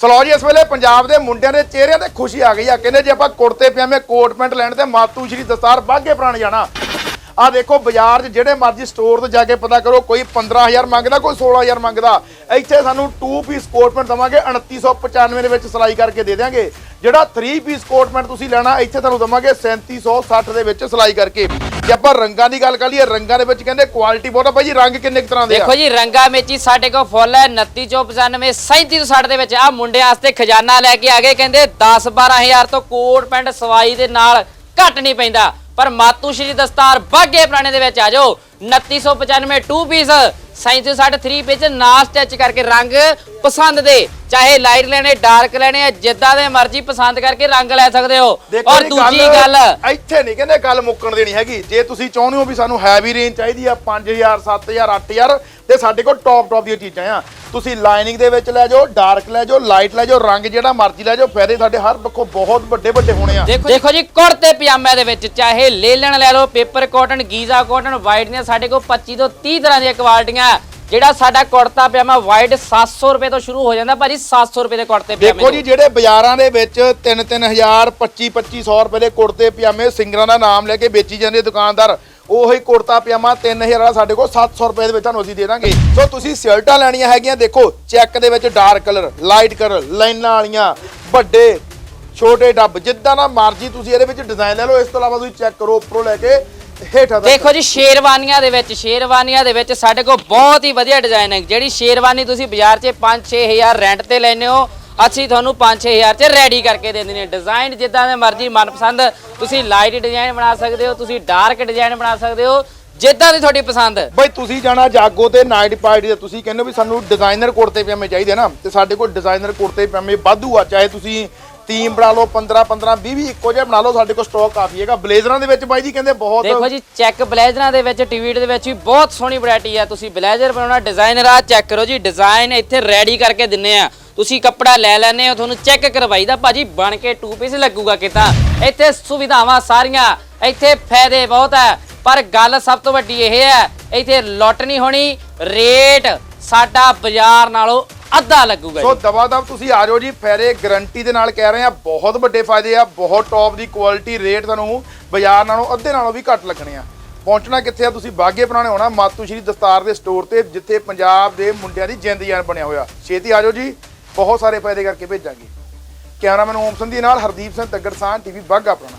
Slow ਜੀ, ਇਸ ਵੇਲੇ ਪੰਜਾਬ ਦੇ ਮੁੰਡਿਆਂ ਦੇ ਚਿਹਰਿਆਂ ਤੇ ਖੁਸ਼ੀ ਆ ਗਈ ਆ। ਕਹਿੰਦੇ ਜੇ ਆਪਾਂ ਕੁੜਤੇ, ਪਜਾਮੇ, ਕੋਟ ਪੈਂਟ ਲੈਣ ਤੇ ਮਾਤੂ ਸ਼੍ਰੀ ਦਸਤਾਰ ਬਾਗੇ ਪੁਰਾਣੇ ਜਾਣਾ। ਆ ਦੇਖੋ ਬਾਜ਼ਾਰ 'ਚ ਜਿਹੜੇ ਮਰਜ਼ੀ ਸਟੋਰ ਤੇ ਜਾ ਕੇ ਪਤਾ ਕਰੋ, ਕੋਈ 15000 ਮੰਗਦਾ, ਕੋਈ 16000 ਮੰਗਦਾ। ਇੱਥੇ ਸਾਨੂੰ 2 ਪੀਸ ਕੋਟ ਪੈਂਟ ਦਵਾਂਗੇ 2995 ਦੇ ਵਿੱਚ ਸਿਲਾਈ ਕਰਕੇ ਦੇ ਦਿਆਂਗੇ। ਜਿਹੜਾ 3 ਪੀਸ ਕੋਟ ਪੈਂਟ ਤੁਸੀਂ ਲੈਣਾ, ਇੱਥੇ ਤੁਹਾਨੂੰ ਦਵਾਂਗੇ 3760 ਦੇ ਵਿੱਚ ਸਿਲਾਈ ਕਰਕੇ। ਜੇ ਆਪਾਂ ਰੰਗਾਂ ਦੀ ਗੱਲ ਕਰ ਲਈਏ, ਰੰਗਾਂ ਦੇ ਵਿੱਚ ਕਹਿੰਦੇ ਕੁਆਲਿਟੀ ਬਹੁਤ ਆ। ਭਾਈ ਜੀ, ਰੰਗ ਕਿੰਨੇ ਕੁ ਤਰ੍ਹਾਂ ਦੇ ਆ? ਦੇਖੋ ਜੀ, ਰੰਗਾਂ ਵਿੱਚ ਹੀ ਸਾਡੇ ਕੋਲ ਫੁੱਲ ਹੈ 2995 3760 ਦੇ ਵਿੱਚ। ਆ ਮੁੰਡੇ ਵਾਸਤੇ ਖਜ਼ਾਨਾ ਲੈ ਕੇ ਆ ਗਏ, ਕਹਿੰਦੇ 10 12000 ਤੋਂ ਕੋਟ ਪੈਂਟ ਸਵਾਈ ਦੇ ਨਾਲ ਘੱਟ ਨਹੀਂ ਪੈਂਦਾ। ਪਰ ਮਾਤੂ ਸ਼੍ਰੀ ਦਸਤਾਰ ਬਾਗੇ ਪੁਰਾਣੇ ਦੇ ਵਿੱਚ ਆ ਜਾਓ। 2995 2 ਪੀਸ 3760 3 ਪੀਸ ਨਾਲ ਸਟਿਚ ਕਰਕੇ ਰੰਗ ਪਸੰਦ ਦੇ। ਚਾਹੇ ਲਾਈਟ ਲੈਣੇ ਡਾਰਕ ਲੈਣੇ ਆ ਜਿੱਦਾਂ ਦੇ ਮਰਜ਼ੀ ਪਸੰਦ ਕਰਕੇ ਰੰਗ ਲੈ ਸਕਦੇ ਹੋ। ਔਰ ਦੂਜੀ ਗੱਲ ਇੱਥੇ ਨਹੀਂ ਕਹਿੰਦੇ ਗੱਲ ਮੁੱਕਣ ਦੇਣੀ ਹੈਗੀ। ਜੇ ਤੁਸੀਂ ਚਾਹੁੰਦੇ ਹੋ ਵੀ ਸਾਨੂੰ ਹੈਵੀ ਰੇਂਜ ਚਾਹੀਦੀ ਆ 5000 7000 8000 ਤੇ ਸਾਡੇ ਕੋਲ ਟੌਪ ਟੌਪ ਦੀਆਂ ਚੀਜ਼ਾਂ ਆ। ਤੁਸੀਂ ਲਾਈਨਿੰਗ ਦੇ ਵਿੱਚ ਲੈ ਜਾਓ ਡਾਰਕ ਲੈ ਜਾਓ ਲਾਈਟ ਲੈ ਜਾਓ ਰੰਗ ਜਿਹੜਾ ਮਰਜ਼ੀ ਲੈ ਜਾਓ ਫਾਇਦੇ ਸਾਡੇ ਹਰ ਪੱਖੋਂ ਬਹੁਤ ਵੱਡੇ ਵੱਡੇ ਹੋਣੇ ਆ। ਦੇਖੋ ਜੀ ਕੁੜਤੇ ਪਜਾਮੇ ਦੇ ਵਿੱਚ ਚਾਹੇ ਲੇਲਣ ਲੈ ਲਓ paper cotton Giza cotton white ਦੀਆਂ ਸਾਡੇ ਕੋਲ 25 ਤੋਂ 30 ਤਰ੍ਹਾਂ ਦੀਆਂ ਕੁਆਲਟੀਆਂ ਜਿਹੜਾ ਸਾਡਾ ਕੁੜਤਾ ਪਜਾਮਾ ਵਾਈਟ 700 ਰੁਪਏ ਤੋਂ ਸ਼ੁਰੂ ਹੋ ਜਾਂਦਾ ਭਾਜੀ 700 ਰੁਪਏ ਦੇ ਕੁੜਤੇ ਪਜਾਮੇ ਦੇਖੋ ਜੀ ਜਿਹੜੇ ਬਾਜ਼ਾਰਾਂ ਦੇ ਵਿੱਚ 3-3000 25-2500 ਰੁਪਏ ਦੇ ਕੁੜਤੇ ਪਜਾਮੇ ਸਿੰਗਰਾਂ ਦਾ ਨਾਮ ਲੈ ਕੇ ਵੇਚੀ ਜਾਂਦੇ ਦੁਕਾਨਦਾਰ। ਉਹੀ ਕੁੜਤਾ ਪਜਾਮਾ 3000 ਵਾਲਾ ਸਾਡੇ ਕੋਲ 700 ਰੁਪਏ ਦੇ ਵਿੱਚ ਤੁਹਾਨੂੰ ਅਸੀਂ ਦੇ ਦਾਂਗੇ। ਸੋ ਤੁਸੀਂ ਸ਼ਰਟਾਂ ਲੈਣੀਆਂ ਹੈਗੀਆਂ, ਦੇਖੋ, ਚੈੱਕ ਦੇ ਵਿੱਚ ਡਾਰਕ ਕਲਰ ਲਾਈਟ ਕਲਰ ਲਾਈਨਾਂ ਵਾਲੀਆਂ, ਵੱਡੇ, ਛੋਟੇ ਡੱਬ, ਜਿੱਦਾਂ ਦਾ ਮਰਜ਼ੀ ਤੁਸੀਂ ਇਹਦੇ ਵਿੱਚ ਡਿਜ਼ਾਈਨ ਲੈ ਲਓ, ਇਸ ਤੋਂ ਇਲਾਵਾ ਤੁਸੀਂ ਚੈੱਕ ਕਰੋ ਉੱਪਰੋਂ ਲੈ ਕੇ, ਹੇਠਾਂ ਤੱਕ। ਦੇਖੋ ਜੀ, ਸ਼ੇਰਵਾਨੀਆਂ ਦੇ ਵਿੱਚ, ਸ਼ੇਰਵਾਨੀਆਂ ਦੇ ਵਿੱਚ ਸਾਡੇ ਕੋਲ ਬਹੁਤ ਹੀ ਵਧੀਆ ਡਿਜ਼ਾਈਨ ਹੈ। ਜਿਹੜੀ ਸ਼ੇਰਵਾਨੀ ਤੁਸੀਂ ਬਾਜ਼ਾਰ 'ਚ 5-6000 ਰੈਂਟ ਤੇ ਲੈਨੇ ਹੋ ਅਸੀਂ ਤੁਹਾਨੂੰ 5-6000 'ਚ ਰੈਡੀ ਕਰਕੇ ਦੇ ਦਿੰਦੇ ਨੇ ਡਿਜ਼ਾਈਨ ਜਿੱਦਾਂ ਦੇ ਮਰਜ਼ੀ ਮਨਪਸੰਦ ਤੁਸੀਂ ਲਾਈਟ ਡਿਜ਼ਾਈਨ ਬਣਾ ਸਕਦੇ ਹੋ ਤੁਸੀਂ ਡਾਰਕ ਡਿਜ਼ਾਈਨ ਬਣਾ ਸਕਦੇ ਹੋ ਜਿੱਦਾਂ ਦੀ ਤੁਹਾਡੀ ਪਸੰਦ। ਬਈ ਤੁਸੀਂ ਜਾਣਾ ਜਾਗੋ ਤੇ ਨਾਈਟ ਪਾਰਟੀ ਤੇ ਤੁਸੀਂ ਕਹਿੰਦੇ ਵੀ ਸਾਨੂੰ ਡਿਜ਼ਾਈਨਰ ਕੁੜਤੇ ਪਜਾਮੇ ਚਾਹੀਦੇ ਨਾ ਤੇ ਸਾਡੇ ਕੋਲ ਡਿਜ਼ਾਈਨਰ ਕੁੜਤੇ ਪਜਾਮੇ ਵਾਧੂ ਆ ਚਾਹੇ ਤੁਸੀਂ ਟੀਮ ਬਣਾ ਲਓ 15 15 20 20 ਇੱਕੋ ਜਿਹਾ ਬਣਾ ਲਓ ਸਾਡੇ ਕੋਲ ਸਟਾਕ ਕਾਫੀ ਹੈਗਾ। ਬਲੇਜ਼ਰਾਂ ਦੇ ਵਿੱਚ ਬਾਈ ਜੀ ਕਹਿੰਦੇ ਬਹੁਤ ਦੇਖੋ ਜੀ ਚੈੱਕ ਬਲੇਜ਼ਰਾਂ ਦੇ ਵਿੱਚ ਟੀਵੀਟ ਦੇ ਵਿੱਚ ਵੀ ਬਹੁਤ ਸੋਹਣੀ ਵੈਰਾਈਟੀ ਆ। ਤੁਸੀਂ ਬਲੇਜ਼ਰ ਬਣਾਉਣਾ ਡਿਜ਼ਾਈਨਰ ਆ ਚੈੱਕ ਕਰੋ ਜੀ ਡਿਜ਼ਾਈਨ ਇੱਥੇ ਰੈਡੀ ਕਰਕੇ ਦਿੰਨੇ ਆ। ਤੁਸੀਂ ਕੱਪੜਾ ਲੈ ਲੈਨੇ ਹੋ ਤੁਹਾਨੂੰ ਚੈੱਕ ਕਰਵਾਈਦਾ ਭਾਜੀ ਬਣ ਕੇ ਟੂ ਪੀਸ ਲੱਗੂਗਾ ਕਿਤਾ। ਇੱਥੇ ਸੁਵਿਧਾਵਾਂ ਸਾਰੀਆਂ ਇੱਥੇ ਫਾਇਦੇ ਬਹੁਤ ਹੈ ਪਰ ਗੱਲ ਸਭ ਤੋਂ ਵੱਡੀ ਇਹ ਹੈ ਇੱਥੇ ਲੁੱਟ ਨਹੀਂ ਹੋਣੀ ਰੇਟ ਸਾਡਾ ਬਾਜ਼ਾਰ ਨਾਲੋਂ ਅੱਧਾ ਲੱਗੂਗਾ ਸੋ ਦਵਾ ਦਵ ਤੁਸੀਂ ਆ ਜਾਓ ਜੀ ਫਾਇਦੇ ਗਾਰੰਟੀ ਦੇ ਨਾਲ ਕਹਿ ਰਹੇ ਆ ਬਹੁਤ ਵੱਡੇ ਫਾਇਦੇ ਆ ਬਹੁਤ ਟੌਪ ਦੀ ਕੁਆਲਿਟੀ ਰੇਟ ਤੁਹਾਨੂੰ ਬਾਜ਼ਾਰ ਨਾਲੋਂ ਅੱਧੇ ਨਾਲੋਂ ਵੀ ਘੱਟ ਲੱਗਣੇ ਆ। ਪਹੁੰਚਣਾ ਕਿੱਥੇ ਆ ਤੁਸੀਂ ਬਾਗੇ ਬਣਾਉਣੇ ਹੋਣਾ ਮਾਤੂ ਸ਼੍ਰੀ ਦਸਤਾਰ ਦੇ ਸਟੋਰ ਤੇ ਜਿੱਥੇ ਪੰਜਾਬ ਦੇ ਮੁੰਡਿਆਂ ਦੀ ਜਿੰਦ ਜਾਨ ਬਣਿਆ ਹੋਇਆ। ਛੇਤੀ ਆ ਜਾਓ ਜੀ। ਬਹੁਤ ਸਾਰੇ ਫਾਇਦੇ ਕਰਕੇ ਭੇਜਾਂਗੇ। ਕੈਮਰਾਮੈਨ ਓਮ ਸੰਧੀ ਨਾਲ ਹਰਦੀਪ ਸਿੰਘ ਤੱਗੜਸਾਨ ਟੀਵੀ ਬਾਗਾ ਆਪਣਾ